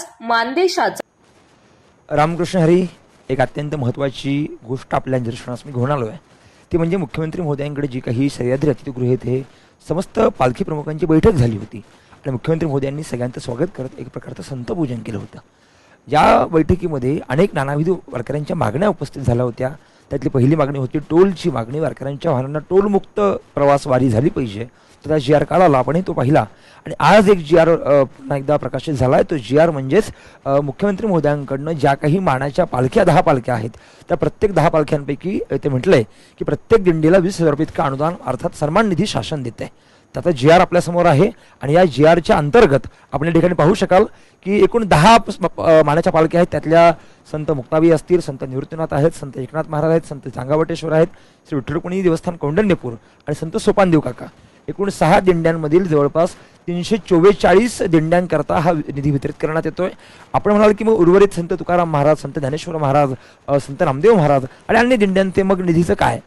आवाज मानदेशाचा. रामकृष्ण हरी एक अत्यंत महत्त्वाची गोष्ट आपल्या निदर्शनास मी घेऊन आलो आहे ती म्हणजे मुख्यमंत्री महोदयांकडे जी काही सह्याद्री अतिथीगृह येथे समस्त पालखी प्रमुखांची बैठक झाली होती. आणि मुख्यमंत्री महोदयांनी सगळ्यांचं स्वागत करत एक प्रकारचं संतपूजन केलं होतं. या बैठकीमध्ये अनेक नानाविध वारकऱ्यांच्या मागण्या उपस्थित झाल्या होत्या. त्यातली पहिली मागणी होती टोलची मागणी. वारकऱ्यांच्या वाहनांना टोलमुक्त प्रवास वारी झाली पाहिजे. तर त्या जी आर काढाला आपणही तो पाहिला. आणि आज एक जी आर पुन्हा एकदा प्रकाशित झाला आहे तो जी आर म्हणजेच मुख्यमंत्री महोदयांकडनं ज्या काही मानाच्या पालख्या दहा पालख्या आहेत त्या प्रत्येक दहा पालख्यांपैकी ते म्हटलं आहे की प्रत्येक दिंडीला वीस हजार रुपये इतकं अनुदान अर्थात सन्मान निधी शासन देते आहे त्याचा जी आर आपल्यासमोर आहे आणि या जी आरच्या अंतर्गत आपण या ठिकाणी पाहू शकाल की एकूण दहा मानाच्या पालख्या आहेत. त्यातल्या संत मुक्ताबाई असतील संत निवृत्तीनाथ आहेत संत एकनाथ महाराज आहेत संत चांगावटेश्वर आहेत श्री विठ्ठलपुणी देवस्थान कौंडण्यपूर आणि संत सोपानदेव काका. एकूण सहा दिंड्यांमधील जवळपास तीनशे चोवेचाळीस दिंड्यांकरता हा निधी वितरित करण्यात येतोय. आपण म्हणाल की मग उर्वरित संत तुकाराम महाराज संत ज्ञानेश्वर महाराज संत रामदेव महाराज आणि अन्य दिंड्यांचे मग निधीचं काय?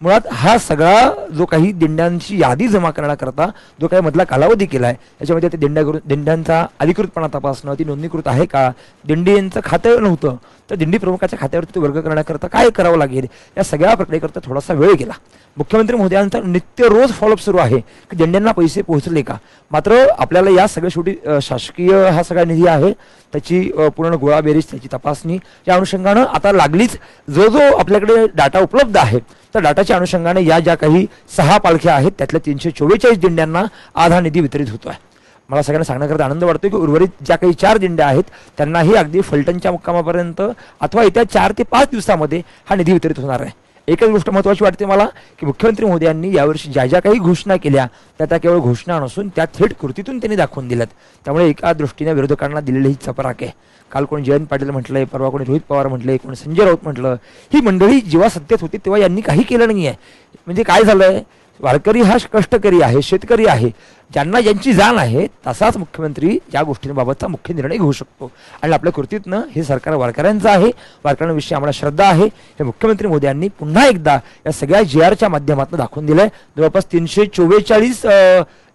मुळात हा सगळा जो काही दिंड्यांची यादी जमा करण्याकरता जो काही मधला कालावधी केला आहे याच्यामध्ये ते दिंड्या दिंड्यांचा अधिकृतपणा तपासणं ती नोंदणीकृत आहे का? दिंडींचं खातं नव्हतं. तर दिंडी प्रमुखाच्या खात्यावरती तो वर्ग करण्याकरता काय करावं लागेल? या सगळ्या प्रक्रियेकरता थोडासा वेळ गेला. मुख्यमंत्री मोदयांचा नित्य रोज फॉलोअप सुरू आहे की दिंड्यांना पैसे पोहोचले का? मात्र आपल्याला या सगळ्या शेवटी शासकीय हा सगळा निधी आहे. त्याची पूर्ण गोळाबेरीज त्याची तपासणी या अनुषंगानं आता लागलीच. जो जो आपल्याकडे डाटा उपलब्ध आहे तर डाटाच्या अनुषंगाने या ज्या काही सहा पालख्या आहेत त्यातल्या तीनशे चोवेचाळीस दिंड्यांना आज हा निधी वितरित होतो आहे मला सगळ्यांना सांगण्याकरता आनंद वाटतो की उर्वरित ज्या काही चार दिंड्या आहेत त्यांनाही अगदी फलटणच्या मुक्कामापर्यंत अथवा येत्या चार ते पाच दिवसामध्ये हा निधी वितरित होणार आहे. एकच गोष्ट महत्त्वाची वाटते मला की मुख्यमंत्री मोदयांनी यावर्षी ज्या ज्या काही घोषणा केल्या त्या त्या केवळ घोषणा नसून त्या थेट कृतीतून त्यांनी दाखवून दिल्यात. त्यामुळे एका दृष्टीने विरोधकांना दिलेली ही चपराक आहे. काल कोणी जयंत पाटील म्हटलंय परवा कोणी रोहित पवार म्हटलंय कोणी संजय राऊत म्हटलं ही मंडळी जेव्हा सत्तेत होती तेव्हा यांनी काही केलं नाही आहे म्हणजे काय झालंय? वारकरी हा कष्टकरी आहे शेतकरी आहे. ज्यांना ज्यांची जाण आहे तसाच मुख्यमंत्री या गोष्टींबाबतचा मुख्य निर्णय घेऊ शकतो. आणि आपल्या कृतीतनं हे सरकार वारकऱ्यांचं आहे वारकऱ्यांविषयी आम्हाला श्रद्धा आहे. हे मुख्यमंत्री मोदी यांनी पुन्हा एकदा या सगळ्या जी आरच्या माध्यमातून दाखवून दिलंय. जवळपास तीनशे चोवेचाळीस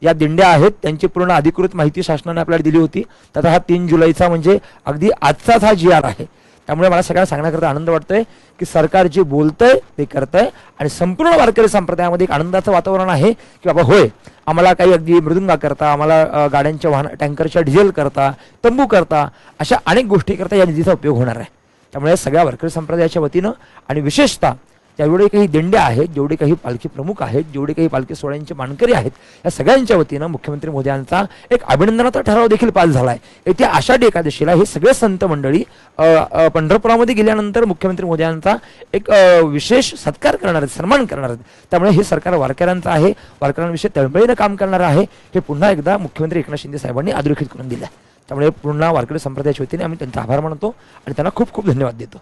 या दिंड्या आहेत. त्यांची पूर्ण अधिकृत माहिती शासनाने आपल्याला दिली होती. तर हा तीन जुलैचा म्हणजे अगदी आजचाच हा जी आर आहे. त्यामुळे मला सगळ्यांना सांगण्याकरता आनंद वाटतोय की सरकार जे बोलतंय ते करतंय. आणि संपूर्ण वारकरी संप्रदायामध्ये एक आनंदाचं वातावरण आहे की बाबा होय आम्हाला काही अगदी मृदुंगा करता आम्हाला गाड्यांच्या वाहन टँकरच्या डिझेल करता तंबू करता अशा अनेक गोष्टी करता या निधीचा उपयोग होणार आहे. त्यामुळे सगळ्या वारकरी संप्रदायाच्या वतीनं आणि विशेषतः जेवढे काही दिंड्या आहेत जेवढे काही पालखी प्रमुख आहेत जेवढे काही पालखी सोहळ्यांचे मानकरी आहेत या सगळ्यांच्या वतीनं मुख्यमंत्री मोदयांचा एक अभिनंदनाचा ठराव देखील पास आहे येत्या आषाढी एकादशीला हे सगळे संत मंडळी पंढरपुरामध्ये गेल्यानंतर मुख्यमंत्री मोदयांचा एक विशेष सत्कार करणार आहेत सन्मान करणार आहेत. त्यामुळे हे सरकार वारकऱ्यांचं आहे वारकऱ्यांविषयी तळमळीनं काम करणार आहे. हे पुन्हा एकदा मुख्यमंत्री एकनाथ शिंदे साहेबांनी अधोरेखित करून दिलं आहे त्यामुळे पुन्हा वारकरी संप्रदायाच्या वतीने आम्ही त्यांचा आभार मानतो आणि त्यांना खूप खूप धन्यवाद देतो.